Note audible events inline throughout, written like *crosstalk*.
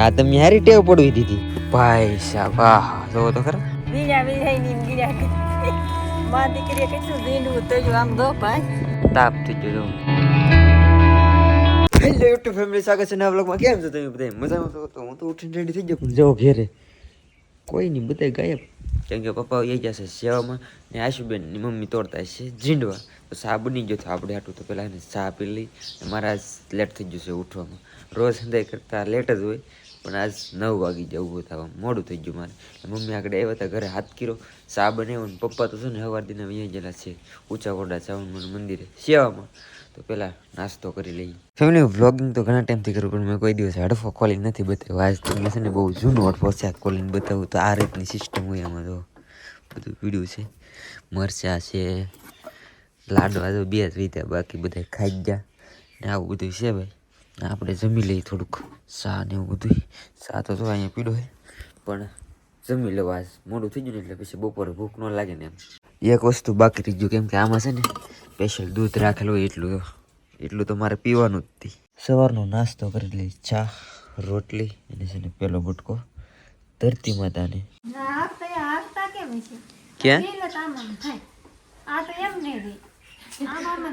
આ તમે હારી ટેવ પડવી દીધી. ભાઈ સાહેબ વાહ જોવો તો ખરા. બીજા બીજા ની બીજા માં દીકરીએ કેટલું દીંડવું તો જો આમ દો ભાઈ. તાપ થઈ ગયો હેલો યુટ્યુબ ફેમિલી સ્વાગત છે નવા વ્લોગમાં. કેમ છો તમે બધા? મજામાં છો? તો હું તો ઉઠીને રેડી થઈ ગયો. પણ જો ઘેરે. કોઈ નહીં બધા ગાયબ. કેમ કે પપ્પા એ જશે સેવામાં ને આશુબેનની મમ્મી તોડતા છે ઝીંડવા. તો ચા બની ગયો તો આપણે હાટું તો પહેલાં એને ચા પી લઈ. ને મારા લેટ થઈ ગયું છે ઉઠવામાં. રોજ સંધાઈ કરતાં લેટ જ હોય. પણ આજ નવ વાગી જાય ઊભું થવા મોડું થઈ ગયું મારે. મમ્મી આગળ આવ્યા હતા ઘરે હાથ કીરો ચા બનાવ્યો ને પપ્પા તો છે ને સવાર દિને અહીંયા ગયેલા છે ઊંચા કોડા ચાવણ મંદિરે સેવામાં. તો પહેલાં નાસ્તો કરી લઈએ. ફેમિલી, વ્લોગિંગ તો ઘણા ટાઈમથી કરું, પણ મેં કોઈ દિવસ હડફો ખોલી નથી બતાવ્યો. આજ તમને છે ને બહુ જૂનો હડફો છે ખોલીને બતાવું તો આ રીતની સિસ્ટમ હોય આમાં તો. બધું પીડ્યું છે, મરચાં છે, લાડવા તો બે જ રીતે બાકી બધા ખાઈ ગયા. ને આવું બધું છે ભાઈ. આપણે જમી લઈએ થોડુંક. ચા ને એવું બધું ચા તો જો અહીંયા પીડો હોય પણ જમી લેવા આજ મોડું થઈ ગયું ને એટલે પછી બપોરે ભૂખ ન લાગે ને એમ. એક વસ્તુ બાકી રહી ગયું કેમ કે આમાં છે ને સ્પેશિયલ દૂધ રાખેલું હોય એટલું. એટલું તો મારે પીવાનું જ હતી સવારનો નાસ્તો કરી લઈ ચા રોટલી અને છે ને પેલો ગુટકો. ધરતી માતાને. ક્યાં આ તો એમ નહીં આમ આમ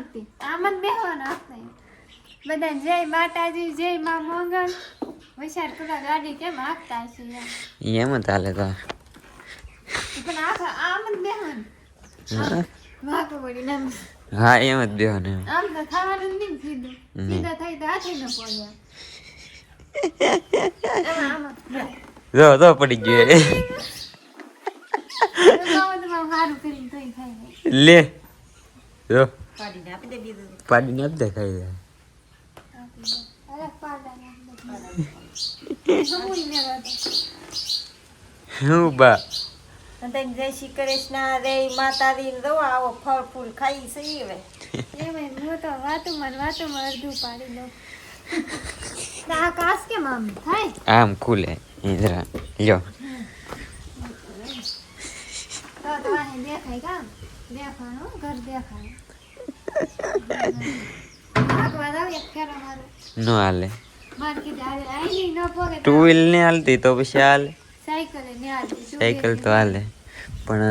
આમ જ બેહવાનું બધા જય માતાજી જય મા મંગલ. વિચાર કરવા ગાડી કેમ આપતા છે એમ. ચાલે જ હાલે તો. પણ આખા આમ જ બેહન હા. વાંકો વળી આમ. હા એમ જ બેહન એમ. આમ તો થવાનું જ નહીં સીધું. સીધા થઈ તો હાથે ન પડ્યા જ જો પડી ગયો. તો તો. લે. જો. પાડીને આપી દે બીજું. પાડીને આપી દે ખાઈ જાય અરે પાડાને આપી દે. સમૂહ લેવા દે. હું બા. અને જય શ્રી કૃષ્ણ રે માતાજી દવા આવો ફળ ફૂલ ખાઈ સહી હવે. હું તો વાતુમાં ને વાતુમાં અડધું પાડી દઉં. આ કાસ કેમ આમ થાય? આમ ખુલે એ લ્યો. તો તો દેખાય કામ દેખાણું ઘર દેખાય. *laughs* ભાગવા જાવ એક ફેરો મારો. ન હાલે. ટુ વ્હીલ ને હાલતી તો પછી હાલે. સાયકલ તો હાલે. પણ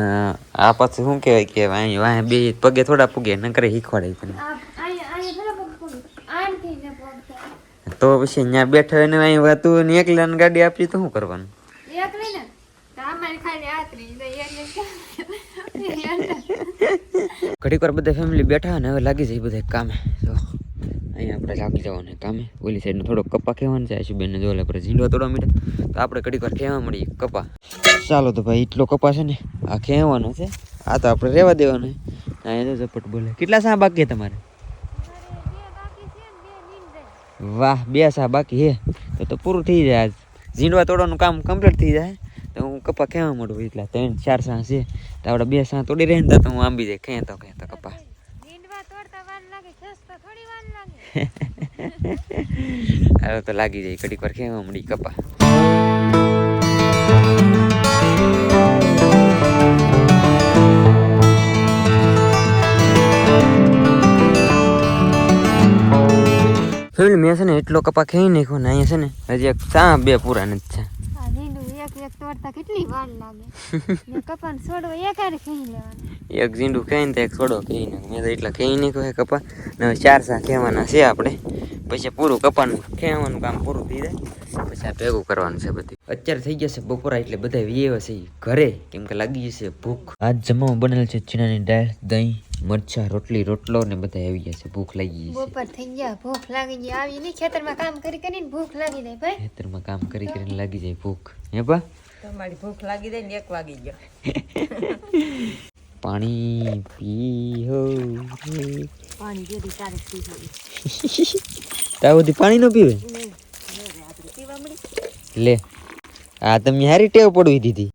આ પાછું શું કહેવાય કે અહીં વાય બે પગે થોડા પૂગે શીખવાડે તને ને પગ થાય તો. પછી અહીંયા બેઠા હોય ને અહીં વાતું ને એકલા ને ગાડી આપી તો શું કરવાનું? *laughs* ઘડીક વાર બધા ફેમિલી બેઠા ને હવે લાગી જાય બધા કામે. તો અહીંયા આપણે લાગી જવાનું. કામે ઓલી સાઈડનો થોડો કપા ખેવાનું છે, આશુબેનને જો પર ઝીંડવા તોડવા મીઠા તો આપણે ઘડીક વાર ખેવા મળીએ કપા. ચાલો તો ભાઈ, એટલો કપા છે ને, આ ખેવાનો છે. આ તો આપણે રહેવા દેવાનો અહીંયા તો ઝપટ બોલે. કેટલા સા બાકી તમારે? વાહ, બે સા બાકી હે તો તો પૂરું થઈ જાય આજ. ઝીંડવા તોડવાનું કામ કમ્પ્લીટ થઈ જાય. તો હું કપા ખેવા મળું એટલા ત્રણ, ચાર સા છે. તો આપણે બે સા તોડી રહે ને તો હું આંબી જાય ખેંતો ખેંતો કપા નીંદવા તોડતા વાર લાગે ખેંચતા થોડી વાર લાગે તો લાગી જાય કડીક વાર ખેવા મળી કપા. ફિલ્ડ મેં છે ને, એટલો કપા ખેઈ નાખ્યો ને, અહીંયા છે ને, હજી એક સા બે પૂરા નથી છે. કેટલી વાર લાગે? કપાન છોડવો એક ખેઈ લેવાનું. એક ઝીંડું ખાઈ ને તો એક છોડો ખાઈ નાખ મેં તો એટલા ખાઈ નાખ્યો કહે કપા. ને હવે ચાર સા ખેવાના છે આપણે. પછી પૂરું કપાનું ખેવાનું કામ પૂરું થઈ જાય. પછી આ ભેગું કરવાનું છે બધું. અત્યારે થઈ જશે બપોરા એટલે બધા વિયેવા છે ઘરે. કેમ કે લાગી જશે ભૂખ. આજ જમવામાં બનેલ છે ચીનાની દાળ દહીં મરચા રોટલી રોટલો ને બધા આવી ગયા છે. ભૂખ લાગી ગઈ બપોર થઈ ગયા ભૂખ લાગી ગઈ. આવી નહીં ખેતરમાં કામ કરી કરીને ભૂખ લાગી જાય ભાઈ. ખેતરમાં કામ કરી કરીને લાગી જાય ભૂખ. હે બા તમારી ભૂખ લાગી જાય ને એક વાગી ગયો. *laughs* પાણી પી હો પાણી *laughs* તારે ત્યાં સુધી પાણી ન પીવે? લે આ તમે હારી ટેવ પડવી દીધી.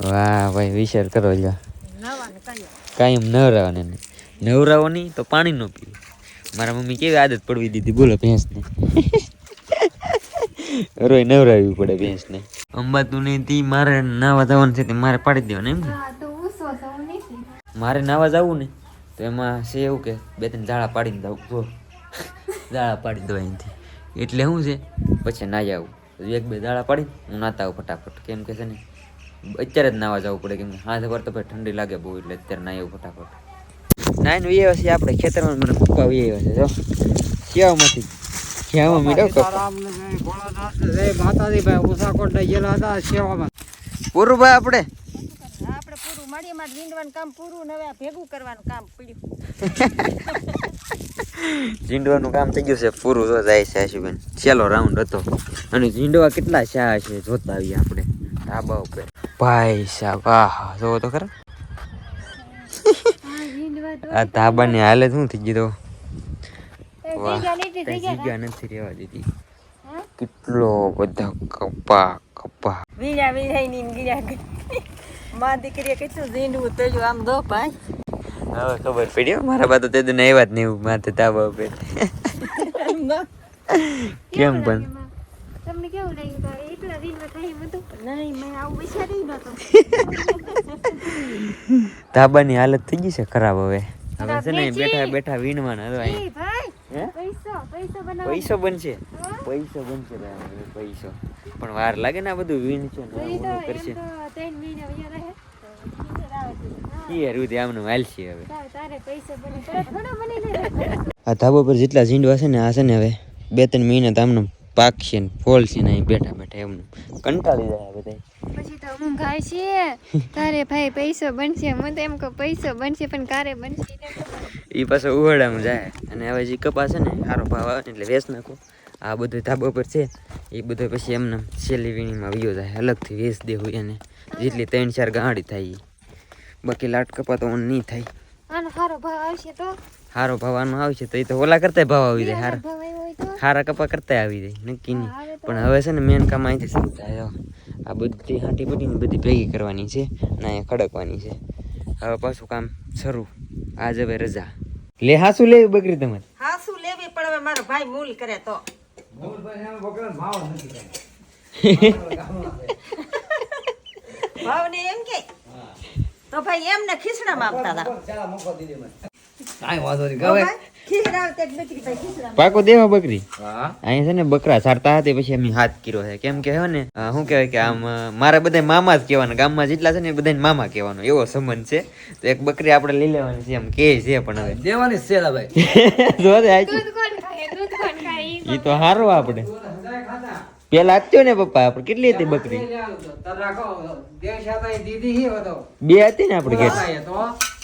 વાહ ભાઈ વિચાર કરો લ્યો. કાયમ નવરાવાને ને નવરાવો તો પાણી ન પીવું. મારા મમ્મી કેવી આદત પડવી દીધી બોલો ભેંસને. *laughs* રોય નવરાવવી પડે ભેંસને. અંબાતું નહીં તી મારે નાવા જવાનું છે તે મારે પાડી દેવાનું એમ ને? મારે નાવા જવું ને તો એમાં છે એવું કે બે ત્રણ જાળા પાડીને જવું જો ઝાડા પાડી દો અહીંથી. એટલે શું છે? પછી નાહી આવું એક બે દાડા પાડીને હું નાતા આવું ફટાફટ. કેમ કે છે ને અત્યારે જ નાવા જવું પડે. કેમ કે હાથ પર તો ભાઈ ઠંડી લાગે બહુ એટલે અત્યારે નાહી આવું ફટાફટ. નાઈને વી આવ્યા આપણે ખેતરમાં મને પપ્પા વી આવ્યા છે જો. શિયાળામાંથી મીઠો કપ માતાજી ભાઈ ઉસાકોટ ને ગયેલા હતા સેવામાં. પૂરું ભાઈ આપણે પૂરું કામ પૂરું ને હવે ભેગું કરવાનું કામ પડ્યું. ઝીંડવાનું કામ થઈ ગયું છે પૂરું તો જાય છે આશુબેન. છેલ્લો રાઉન્ડ હતો. અને ઝીંડવા કેટલા શા છે જોતા આવીએ આપણે. ધાબા ઉપર. ભાઈ સાહેબ વાહ જોવો તો ખરા. આ ધાબાની હાલત શું થઈ ગઈ તો? વાહ નથી રહેવા દીધી. કેટલો બધા કપા કપા. વીણા વીણાઈ ની ગીરા માં દીકરીએ કેટલું ઝીંડવું તળ્યું આમ દો ભાઈ. હવે ખબર પડી મારા બા તો તે આવ્યા જ નહીં માથે ધાબા ઉપર કેમ પણ? તમને કેવું લાગ્યું તારે એટલા દિનમાં થાય હતું. નહીં મેં આવું વિચારી નતો ધાબાની હાલત થઈ ગઈ છે ખરાબ હવે. હવે છે ને બેઠા બેઠા વીણવાના? પૈસો પૈસો બનશે? પૈસો બનશે પૈસો. પણ વાર લાગે ને આ બધું વીણ છે કરશે. આ ધાબા પર જેટલા ઝીંડવા છે ને આ છે ને હવે બે ત્રણ મહિના તો આમનું પાકશે ને ફોલશે ને અહીં બેઠા બેઠા એમને. કંટાળી જાય બધા પછી તો ઊંઘ આવશે તારે ભાઈ પૈસો બનશે હું તો એમ કહું પૈસો બનશે પણ કારે બનશે. એ પાછો ઉવાડામાં જાય. અને હવે જે કપાસ છે ને સારો ભાવ આવે એટલે વેચ નાખો. આ બધો ધાબો પર છે. એ બધો પછી એમને છેલ્લી વીણીમાં વિયો જાય. અલગથી વેચ દેવું એને. જેટલી ત્રણ ચાર ગાંડી થાય. બાકી લાટ કપા તો ઓન નહીં થાય. આનો સારો ભાવ આવશે તો? સારો ભાવ આનો આવશે તો એ તો ઓલા કરતા ભાવ આવી જાય હારા. ભાવ આવ્યો હોય તો? હારા કપા કરતા આવી જાય નક્કી નહીં. પણ હવે છે ને મેન કામ અહીંથી શું થાય આ બધી હાંટી બધી બધી ભેગી કરવાની છે ને અહીંયા ખડકવાની છે. હવે પાછું કામ શરૂ. આજ હવે રજા. લે હાસું લેવી બકરી તમારે. હા શું લેવી પણ હવે મારો ભાઈ મૂલ કરે તો. *laughs* ભાવ ને એમ કે તો ભાઈ એમને ખીસડામાં આપતા હતા. કાંઈ વાંધો નહીં. ગવે પાકો દેવા બકરી? હા. અહીં છે ને બકરા સારતા હતી પછી એમની હાથ કીરો છે. કેમ કે ને શું કહેવાય કે આમ મારા બધા મામા જ કહેવાના. ગામમાં જેટલા છે ને બધા મામા કહેવાનો. એવો સંબંધ છે. તો એક બકરી આપણે લઈ લેવાની છે એમ કે છે પણ હવે. દેવાની છે ભાઈ. જો દે આજ દૂધ કોણ ખાય? દૂધ કોણ ખાય? ઈ ઈ તો સારું આપણે. પેલા આપજો ને પપ્પા આપણે કેટલી હતી બકરી? હતો બે હતી ને આપણે ઘેર?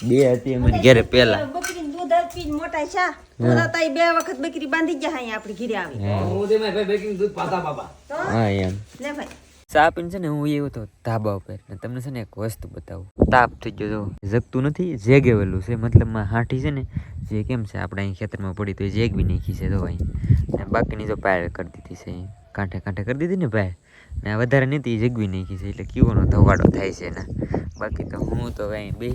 બે હતી અમારી ઘેરે પેલા. બકરીને દૂધ આપીને મોટા શા તો તાઈ બે વખત બકરી બાંધી ગયા અહીંયા આપણી ઘીરે આવી. હા. હું તે ભાઈ બેકિંગ દૂધ પાતા બાબા. તો? હા એમ. ભાઈ. ચા પીને છે ને હું એવું તો ધાબા ઉપર તમને છે ને એક વસ્તુ બતાવું. તાપ થઈ ગયો તો જગતું નથી જેગેવેલું છે. મતલબમાં હાંઠી છે ને જે કેમ છે આપણે અહીં ખેતરમાં પડી તો એ જેગ બી નાખી છે તો અહીં. બાકીની જો પાયલ કરી દીધી છે. અહીં કાંઠે કાંઠે કરી દીધી ને ભાઈ. ને વધારે નથી જગવી નાખી છે, એટલે કીઓનો ધવાડો થાય છે એના બાકી તો હું તો કાંઈ બે,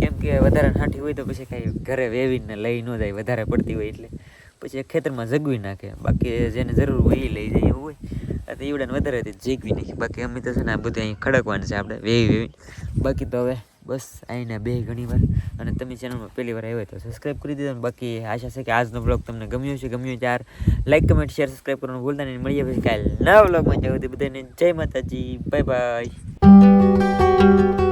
કેમ કે વધારે હાંઠી હોય તો પછી કાંઈ ઘરે વેવીને લઈ ન જાય, વધારે પડતી હોય એટલે. પછી ખેતરમાં જગવી નાખે, બાકી જેને જરૂર હોય એ લઈ જાય એવું હોય. તો ઈવડાને વધારે જીગવી નાખી. બાકી અમે તો છે ને આ બધું અહીં ખડકવાનું છે આપણે, વેવી વેવી. બાકી તો હવે બસ, આવીને બે ઘણી વાર. અને તમે ચેનલમાં પહેલી વાર આવ્યો હોય તો સબસ્ક્રાઈબ કરી દીધો બાકી આશા છે કે આજનો બ્લોગ તમને ગમ્યો છે ગમ્યો ત્યાર લાઈક કમેન્ટ શેર સબસ્ક્રાઈબ કરવાનું ભૂલતા નહીં. મળીએ પછી કાલે નવા બ્લોગમાં જવું બધાને જય માતાજી. Bye bye